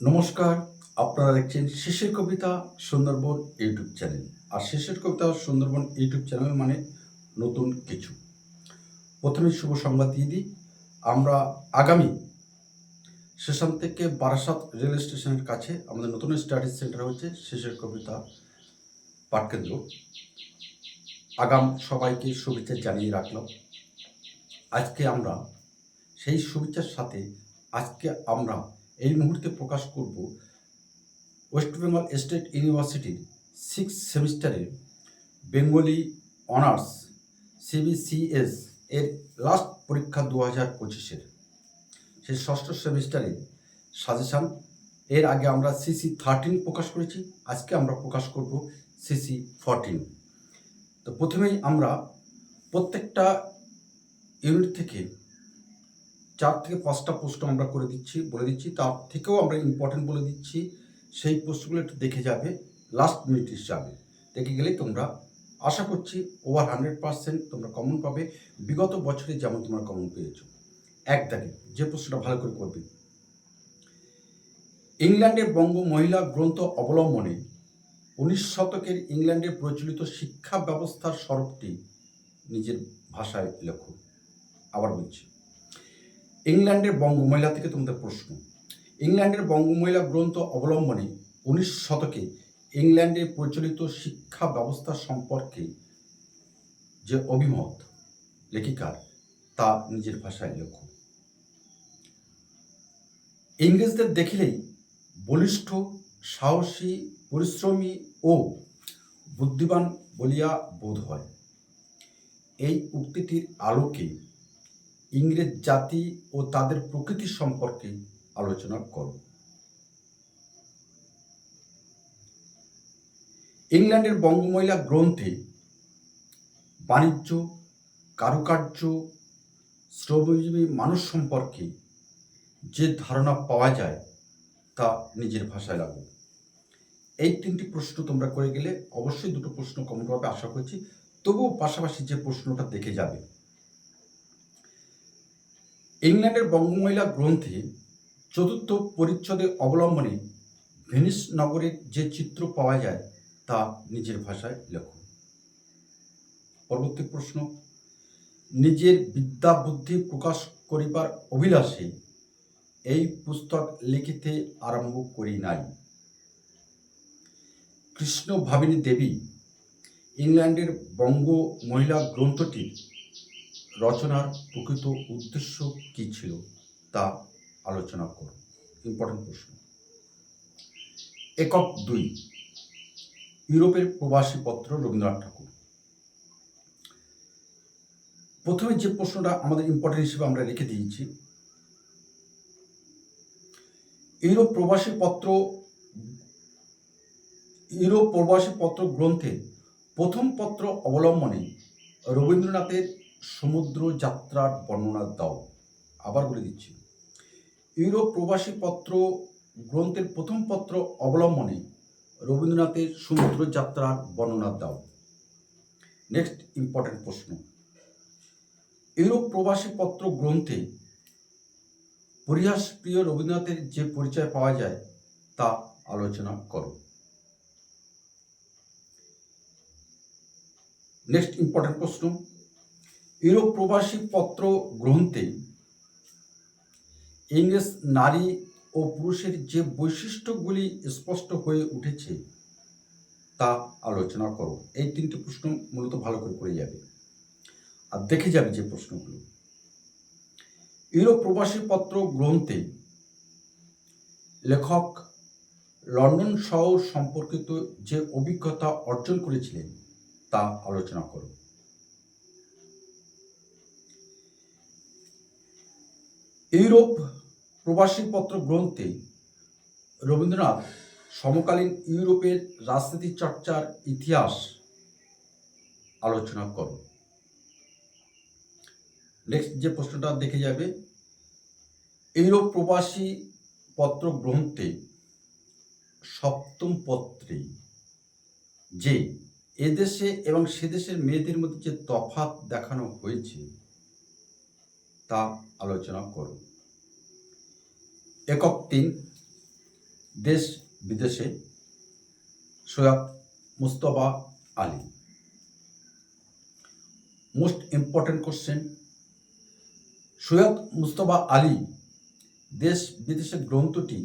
নমস্কার, আপনারা দেখছেন শেষের কবিতা সুন্দরবন ইউটিউব চ্যানেল। আর শেষের কবিতা সুন্দরবন ইউটিউব চ্যানেল মানে নতুন কিছু। প্রথমে শুভ সংবাদ দিয়ে দিই। আমরা আগামী স্টেশন থেকে বারাসাত রেল স্টেশনের কাছে আমাদের নতুন স্টাডি সেন্টার হচ্ছে শেষের কবিতা পাঠকেন্দ্র আগাম সবাইকে শুভেচ্ছা জানিয়ে রাখলাম। আজকে আমরা সেই শুভেচ্ছার সাথে আজকে আমরা এই মুহূর্তে প্রকাশ করব ওয়েস্ট বেঙ্গল স্টেট ইউনিভার্সিটির সিক্স সেমিস্টারের বেঙ্গলি অনার্স সিবিসিএস এর লাস্ট পরীক্ষা দু হাজার পঁচিশের। সেই ষষ্ঠ সেমিস্টারের সাজেশান এর আগে আমরা সিসি থার্টিন প্রকাশ করেছি, আজকে আমরা প্রকাশ করব সিসি ফরটিন তো প্রথমেই আমরা প্রত্যেকটা ইউনিট থেকে চার থেকে পাঁচটা প্রশ্ন আমরা করে দিচ্ছি, বলে দিচ্ছি। তার থেকেও আমরা ইম্পর্টেন্ট বলে দিচ্ছি, সেই প্রশ্নগুলো একটু দেখে যাবে লাস্ট মিনিট হিসাবে দেখে গেলে তোমরা, আশা করছি ওভার হান্ড্রেড পার্সেন্ট তোমরা কমন পাবে। বিগত বছরে যেমন তোমরা কমন পেয়েছ। এক দাগে যে প্রশ্নটা ভালো করে করবে। ইংল্যান্ডের বঙ্গ মহিলা গ্রন্থ অবলম্বনে উনিশ শতকের ইংল্যান্ডের প্রচলিত শিক্ষা ব্যবস্থার স্বরূপটি নিজের ভাষায় লেখো। আবার বলছি। ইংল্যান্ডের বঙ্গমহিলা থেকে তোমাদের প্রশ্ন। ইংল্যান্ডের বঙ্গমহিলা গ্রন্থ অবলম্বনে উনিশ শতকে ইংল্যান্ডে প্রচলিত শিক্ষা ব্যবস্থা সম্পর্কে যে অভিমত লেখিকার, তা নিজের ভাষায় লেখো। ইংরেজদের দেখিলেই বলিষ্ঠ, সাহসী, পরিশ্রমী ও বুদ্ধিমান বলিয়া বোধ হয়। এই উক্তিটির আলোকে ইংরেজ জাতি ও তাদের প্রকৃতি সম্পর্কে আলোচনা করো ইংল্যান্ডের বঙ্গমহিলা গ্রন্থে বাণিজ্য, কারুকার্য, শ্রমজীবী মানুষ সম্পর্কে যে ধারণা পাওয়া যায় তা নিজের ভাষায় লাগু। এই তিনটি প্রশ্ন তোমরা করে গেলে অবশ্যই দুটো প্রশ্ন কমন পাবে আশা করছি, তবুও পাশাপাশি যে প্রশ্নটা দেখে যাবে ইংল্যান্ডের বঙ্গমহিলা গ্রন্থে চতুর্থ পরিচ্ছদে অবলম্বনে ভেনিস নগরের যে চিত্র পাওয়া যায় তা নিজের ভাষায় লেখো। পরবর্তী প্রশ্ন, নিজের বিদ্যা বুদ্ধি প্রকাশ করিবার অভিলাষে এই পুস্তক লিখিতে আরম্ভ করি নাই। কৃষ্ণ ভাবিনী দেবী ইংল্যান্ডের বঙ্গ মহিলা গ্রন্থটির রচনার প্রকৃত উদ্দেশ্য কী ছিল তা আলোচনা করুন। ইম্পর্টেন্ট প্রশ্ন। একক দুই, ইউরোপের প্রবাসী পত্র রবীন্দ্রনাথ ঠাকুর। প্রথমে যে প্রশ্নটা আমাদের ইম্পর্টেন্ট হিসেবে আমরা রেখে দিয়েছি, ইউরোপ প্রবাসী পত্র, ইউরোপ প্রবাসী পত্র গ্রন্থে প্রথম পত্র অবলম্বনে রবীন্দ্রনাথের সমুদ্র যাত্রার বর্ণনা দাও। আবার বলে দিচ্ছি। ইউরোপ প্রবাসী পত্র গ্রন্থের প্রথম পত্র অবলম্বনে রবীন্দ্রনাথের সমুদ্র যাত্রার বর্ণনা দাও। নেক্সট ইম্পর্টেন্ট প্রশ্ন। ইউরোপ প্রবাসী পত্র গ্রন্থে পরিহাস প্রিয় রবীন্দ্রনাথের যে পরিচয় পাওয়া যায়, তা আলোচনা করো। নেক্সট ইম্পর্টেন্ট প্রশ্ন। ইউরোপ প্রবাসী পত্র গ্রন্থে ইংরেজ নারী ও পুরুষের যে বৈশিষ্ট্যগুলি স্পষ্ট হয়ে উঠেছে, তা আলোচনা করো। এই তিনটি প্রশ্ন মূলত ভালো করে করে যাবে। আর দেখে যাবে যে প্রশ্নগুলো। ইউরোপ প্রবাসী পত্র গ্রন্থে লেখক লন্ডন শহর সম্পর্কিত যে অভিজ্ঞতা অর্জন করেছিলেন, তা আলোচনা করো। ইউরোপ প্রবাসী পত্র গ্রন্থে রবীন্দ্রনাথ সমকালীন ইউরোপের রাজনীতি চর্চার ইতিহাস আলোচনা করো নেক্সট যে প্রশ্নটা দেখে যাবে, ইউরোপ প্রবাসী পত্র গ্রন্থে সপ্তম পত্রে যে এদেশে এবং সেদেশের মেয়েদের মধ্যে যে তফাত দেখানো হয়েছে তা আলোচনা করো একক তিন, দেশ বিদেশে, Syed Mustafa Ali. Most important question Syed Mustafa Ali দেশ বিদেশের গ্রন্থটি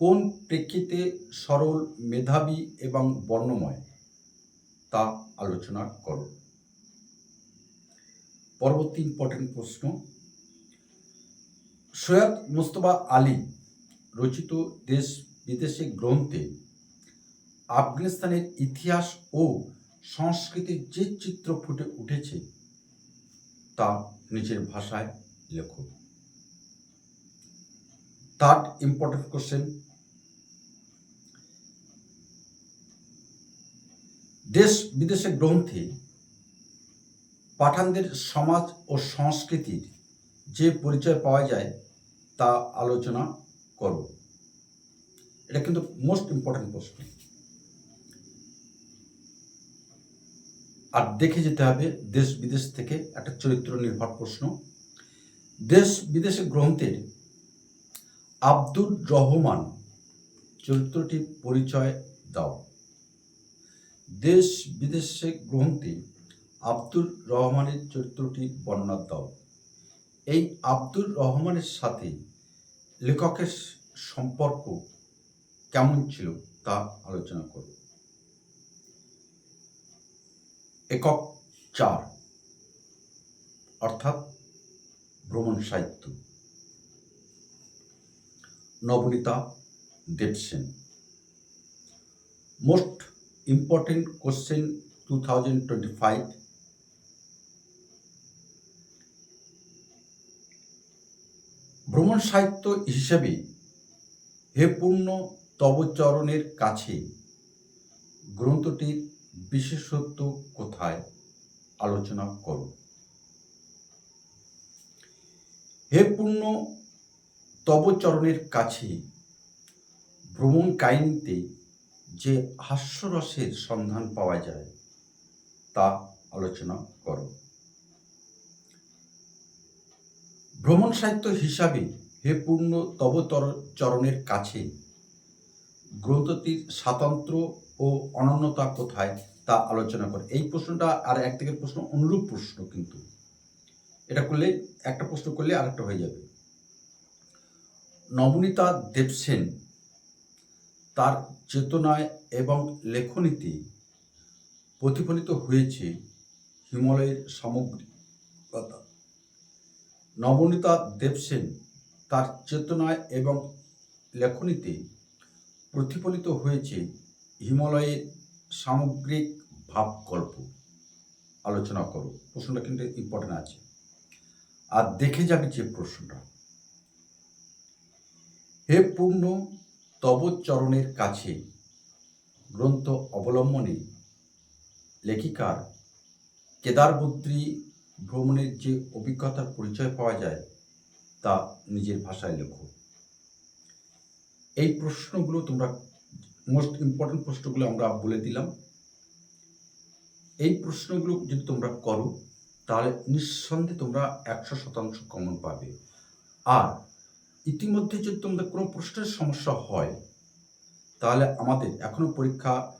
কোন প্রেক্ষিতে সরল, মেধাবী এবং বর্ণময় তা আলোচনা করো পরবর্তী ইম্পর্টেন্ট প্রশ্ন সৈয়দ মুস্তফা আলী রচিত দেশ বিদেশে গ্রন্থে আফগানিস্তানের ইতিহাস ও সংস্কৃতির যে চিত্র ফুটে উঠেছে, তা নিজের ভাষায় লেখো। থার্ড ইম্পর্টেন্ট কোশ্চেন দেশ বিদেশে গ্রন্থে পাঠানদের সমাজ ও সংস্কৃতির যে পরিচয় পাওয়া যায় তা আলোচনা করো এটা কিন্তু মোস্ট ইম্পর্টেন্ট প্রশ্ন। আর দেখে যেতে হবে দেশ বিদেশ থেকে একটা চরিত্র নির্ভর প্রশ্ন। দেশ বিদেশে গ্রন্থের আব্দুর রহমান চরিত্রটির পরিচয় দাও। দেশ বিদেশে গ্রন্থে আব্দুর রহমানের চরিত্রটি বর্ণনা দাও। এই আব্দুর রহমানের সাথে লেখকের সম্পর্ক কেমন ছিল তা আলোচনা করব। একক চার, অর্থাৎ ভ্রমণ সাহিত্য। Nabaneeta Dev Sen most important question two thousand twenty five ভ্রমণ সাহিত্য হিসেবে হে পূর্ণ তবচরণের কাছে গ্রন্থটির বিশেষত্ব কোথায় আলোচনা করো। হে পূর্ণ তবচরণের কাছে ভ্রমণ কাহিনীতে যে হাস্যরসের সন্ধান পাওয়া যায় তা আলোচনা করো। ভ্রমণ সাহিত্য হিসাবে হে পূর্ণ তবতর চরণের কাছে, গ্রন্থটির স্বাতন্ত্র ও অনন্যতা কোথায় তা আলোচনা করে। এই প্রশ্নটা আর এক প্রশ্ন, অনুরূপ প্রশ্ন কিন্তু। এটা করলে, একটা প্রশ্ন করলে আরেকটা হয়ে যাবে। নবনীতা দেবসেন তার চেতনায় এবং লেখনীতে প্রতিফলিত হয়েছে হিমালয়ের সামগ্রিকতা। নবনীতা দেবসেন তার চেতনায় এবং লেখনীতে প্রতিফলিত হয়েছে হিমালয়ের সামগ্রিক ভাবকল্প। আলোচনা করো, প্রশ্নটা কিন্তু ইম্পর্টেন্ট আছে। আর দেখে যাবে যে প্রশ্নটা। হে পূর্ণ তব চরণের কাছে গ্রন্থ অবলম্বনে লেখিকার কেদারবদ্রী ভ্রমণের যে অভিজ্ঞতার পরিচয় পাওয়া যায়, তা নিজের ভাষায় লেখো। এই প্রশ্নগুলো তোমরা মোস্ট ইম্পর্টেন্ট প্রশ্নগুলো আমরা বলে দিলাম। এই প্রশ্নগুলো যদি তোমরা করো, তাহলে নিঃসন্দেহে তোমরা একশো শতাংশ কমন পাবে। আর ইতিমধ্যে যদি তোমাদের কোনো প্রশ্নের সমস্যা হয়, তাহলে আমাদের এখনও পরীক্ষা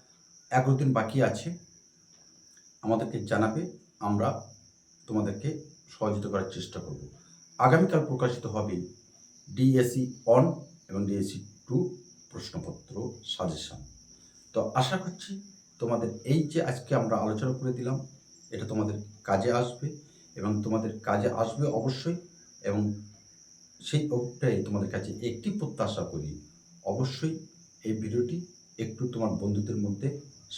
এগারো দিন বাকি আছে। আমাদেরকে জানাবে, আমরা তোমাদেরকে সহযোগিতা করার চেষ্টা করব। আগামীকাল প্রকাশিত হবে ডিএসসি অন এবং ডিএসসি টু প্রশ্নপত্র সাজেশন। তো আশা করছি তোমাদের এই যে আজকে আমরা আলোচনা করে দিলাম, এটা তোমাদের কাজে আসবে এবং তোমাদের কাজে আসবে অবশ্যই এবং সেই অভিপ্রায়ে তোমাদের কাছে একটি প্রত্যাশা করি, অবশ্যই এই ভিডিওটি একটু তোমার বন্ধুদের মধ্যে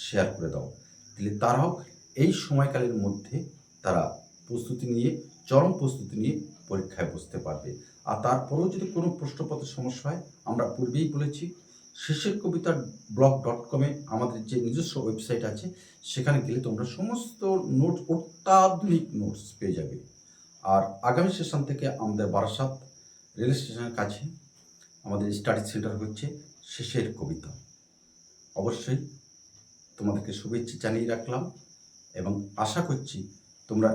শেয়ার করে দাও। তাহলে তারাও এই সময়কালের মধ্যে তারা প্রস্তুতি নিয়ে, চরম প্রস্তুতি নিয়ে পরীক্ষায় বসতে পারবে। আর তারপরেও যদি কোনো প্রশ্নপত্রের সমস্যা হয়, আমরা পূর্বেই বলেছি, শেষের কবিতা ব্লগ ডট কমে আমাদের যে নিজস্ব ওয়েবসাইট আছে, সেখানে গেলে তোমরা সমস্ত নোট, অত্যাধুনিক নোটস পেয়ে যাবে। আর আগামী সেশন থেকে আমাদের বারাসাত রেল স্টেশনের কাছে আমাদের স্টাডি সেন্টার হচ্ছে শেষের কবিতা। অবশ্যই তোমাদেরকে শুভেচ্ছা জানিয়ে রাখলাম এবং আশা করছি তোমরা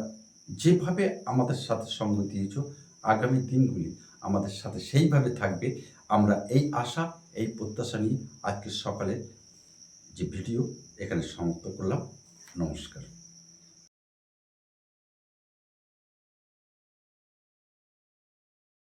যেভাবে আমাদের সাথে সঙ্গ দিয়েছ, আগামী দিনগুলি আমাদের সাথে সেইভাবে থাকবে। আমরা এই আশা, এই প্রত্যাশা নিয়ে আজকে সকালে যে ভিডিও এখানে সমাপ্ত করলাম। নমস্কার।